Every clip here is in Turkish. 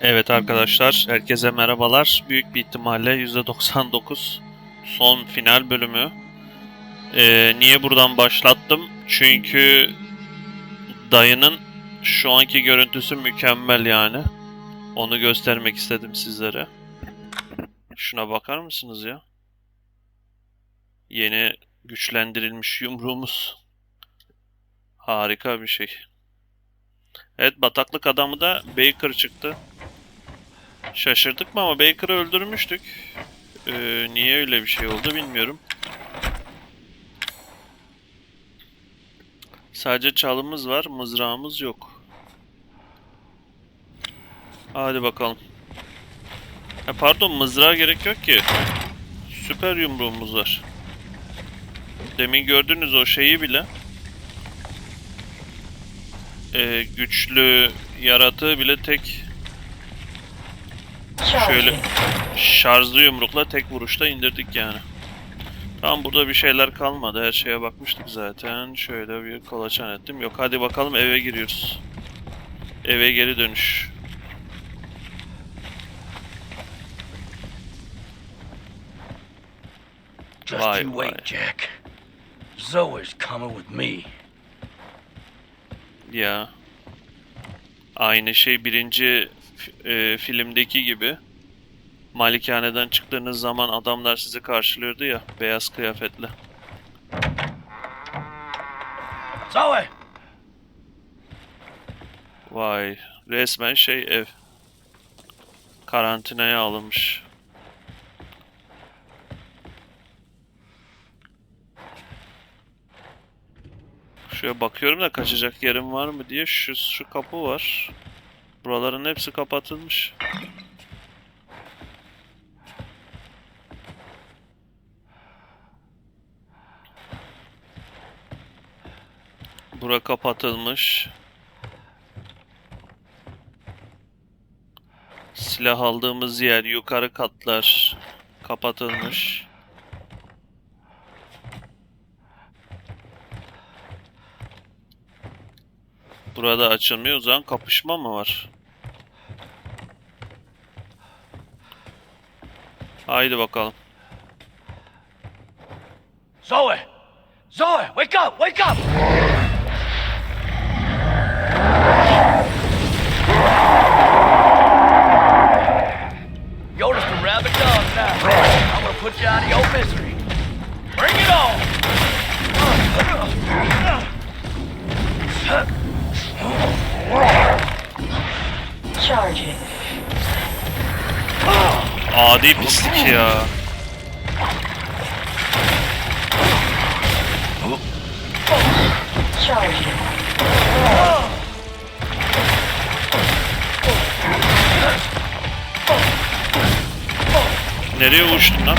Evet arkadaşlar, herkese merhabalar. Büyük bir ihtimalle %99 son final bölümü. Ee, niye buradan başlattım? Çünkü dayının şu anki görüntüsü mükemmel yani. Onu göstermek istedim sizlere. Şuna bakar mısınız ya? Yeni güçlendirilmiş yumruğumuz. Harika bir şey. Evet bataklık adamı da Baker çıktı. Şaşırdık mı ama Baker'ı öldürmüştük. Ee, niye öyle bir şey oldu bilmiyorum. Sadece çalımız var, mızrağımız yok. Hadi bakalım. Ha, pardon mızrağa gerek yok ki. Süper yumruğumuz var. Demin gördüğünüz o şeyi bile e, güçlü yaratığı bile tek şöyle şarjlı yumrukla tek vuruşta indirdik yani. Tamam burada bir şeyler kalmadı. Her şeye bakmıştık zaten. Şöyle bir kolaçan ettim. Yok hadi bakalım eve giriyoruz. Eve geri dönüş. Just Vay, you wait, vay. Jack. Zoe's coming with me. Ya. Aynı şey birinci e, filmdeki gibi. Malikaneden çıktığınız zaman adamlar sizi karşılıyordu ya beyaz kıyafetli. Zoe! Vay resmen şey ev. Karantinaya alınmış. Şöyle bakıyorum da kaçacak yerim var mı diye şu şu kapı var. Buraların hepsi kapatılmış. Bura kapatılmış. Silah aldığımız yer yukarı katlar kapatılmış. Burada açılmıyor o zaman kapışma mı var? Haydi bakalım. Zoe! Zoe, wake up! Wake up! Adi pislik ya. Charging. Nereye uçtun lan?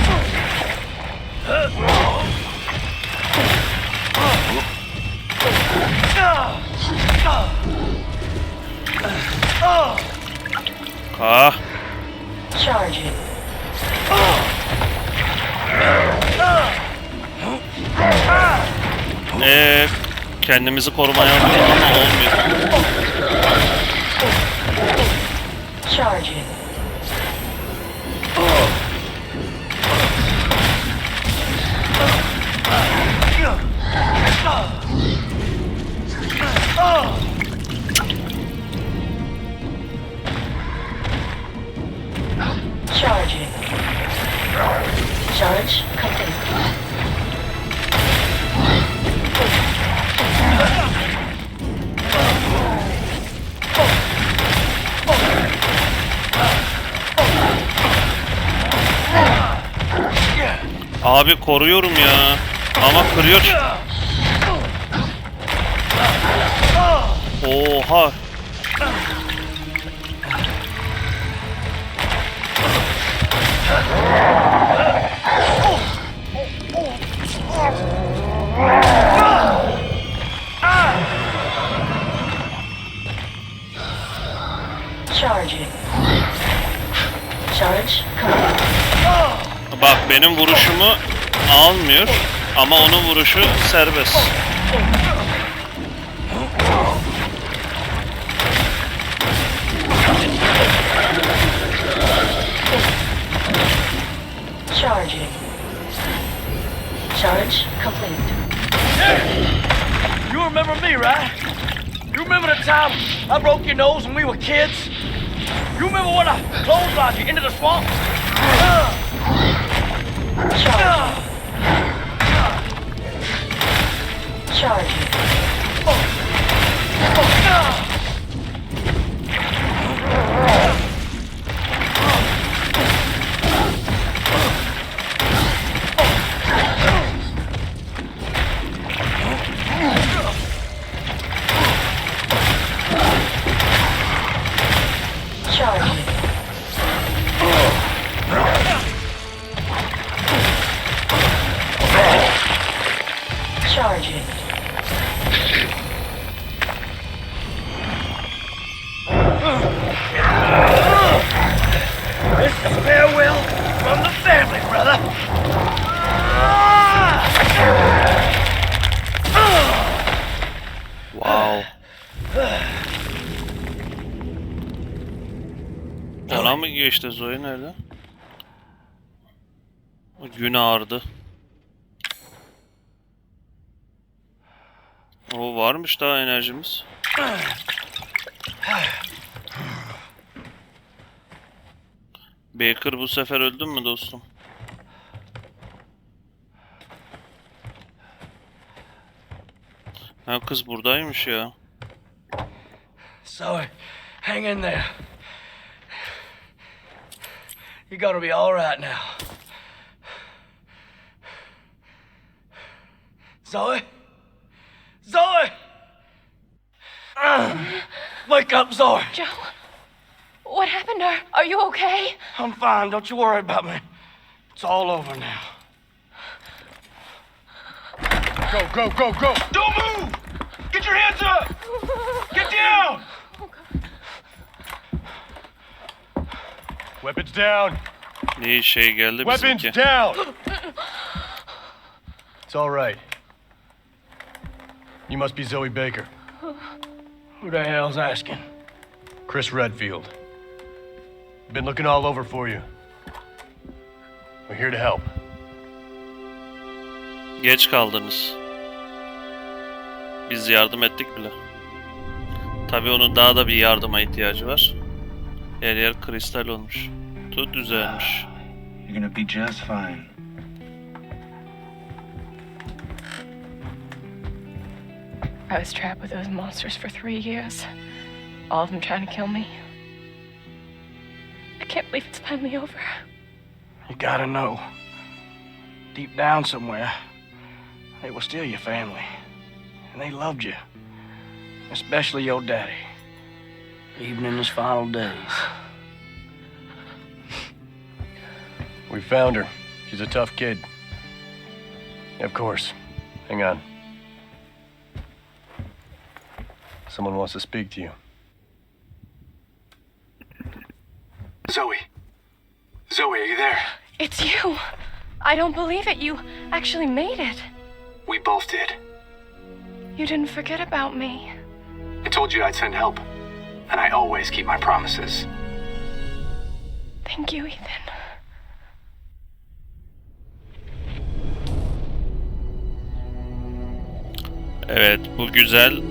Kendimizi korumaya alıyoruz ama olmuyor. Charging. Charge Abi koruyorum ya. Ama kırıyor. Oha. Charging. Charge complete. Bak benim vuruşumu almıyor ama onun vuruşu serbest. Charging. Charge complete. You remember me, right? You remember the time I broke your nose when we were kids? You remember when I clotheslined you into the swamp? Uh. Charging. Farewell from the family, brother. Wow. Ona mı geçti Zoe nerede? Gün ağrıdı. O varmış daha enerjimiz. Baker bu sefer öldün mü dostum? Ha kız buradaymış ya. Zoe, hang in there. You're gonna be all right now. Zoe? Zoe! Uh, wake up, Zoe. Joe, what happened? Are, are you okay? I'm fine. Don't you worry about me. It's all over now. Go, go, go, go! Don't move! Get your hands up! Get down! Weapons down! İyi şey geldi Weapons bizimki. down! It's all right. You must be Zoe Baker. Who the hell's asking? Chris Redfield. Been looking all over for you. We're here to help. Geç kaldınız. Biz yardım ettik bile. Tabii onun daha da bir yardıma ihtiyacı var. Yer yer kristal olmuş. Tut düzelmiş. You're gonna be just fine. I was trapped with those monsters for three years. All of them trying to kill me. I can't believe it's finally over. You gotta know. Deep down somewhere, they were still your family. And they loved you. Especially your daddy. Even in his final days. We found her. She's a tough kid. Of course. Hang on. Someone wants to speak to you. Zoe, are you there? It's you. I don't believe it. You actually made it. We both did. You didn't forget about me. I told you I'd send help. And I always keep my promises. Thank you, Ethan. Evet bu güzel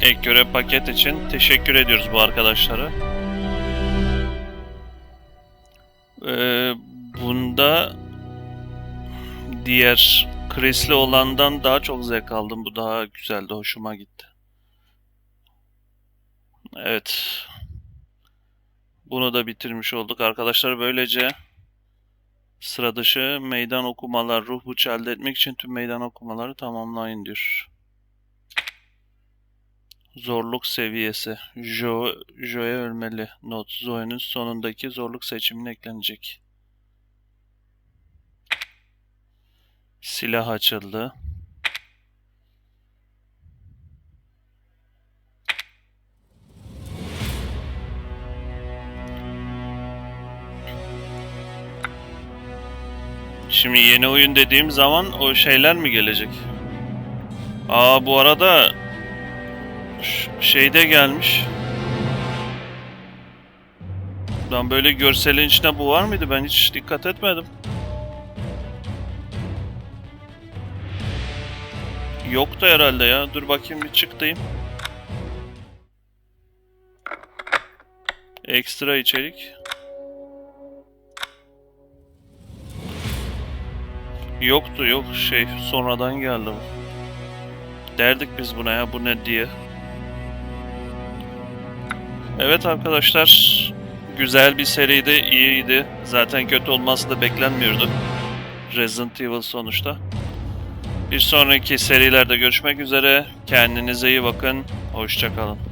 ek görev paket için teşekkür ediyoruz bu arkadaşlara. Ee, bunda diğer Chris'li olandan daha çok zevk aldım. Bu daha güzeldi, hoşuma gitti. Evet. Bunu da bitirmiş olduk arkadaşlar. Böylece sıra dışı meydan okumalar, ruh bıçağı elde etmek için tüm meydan okumaları tamamlayın diyor. Zorluk seviyesi. Jo, Joe ölmeli. Not. Zoe'nin sonundaki zorluk seçimine eklenecek. Silah açıldı. Şimdi yeni oyun dediğim zaman o şeyler mi gelecek? Aa bu arada şeyde gelmiş. Ben böyle görselin içinde bu var mıydı? Ben hiç dikkat etmedim. Yoktu herhalde ya. Dur bakayım bir çıktayım. Ekstra içerik. Yoktu yok şey sonradan geldi bu. Derdik biz buna ya bu ne diye. Evet arkadaşlar güzel bir seriydi iyiydi. Zaten kötü olması da beklenmiyordu. Resident Evil sonuçta. Bir sonraki serilerde görüşmek üzere. Kendinize iyi bakın. Hoşçakalın.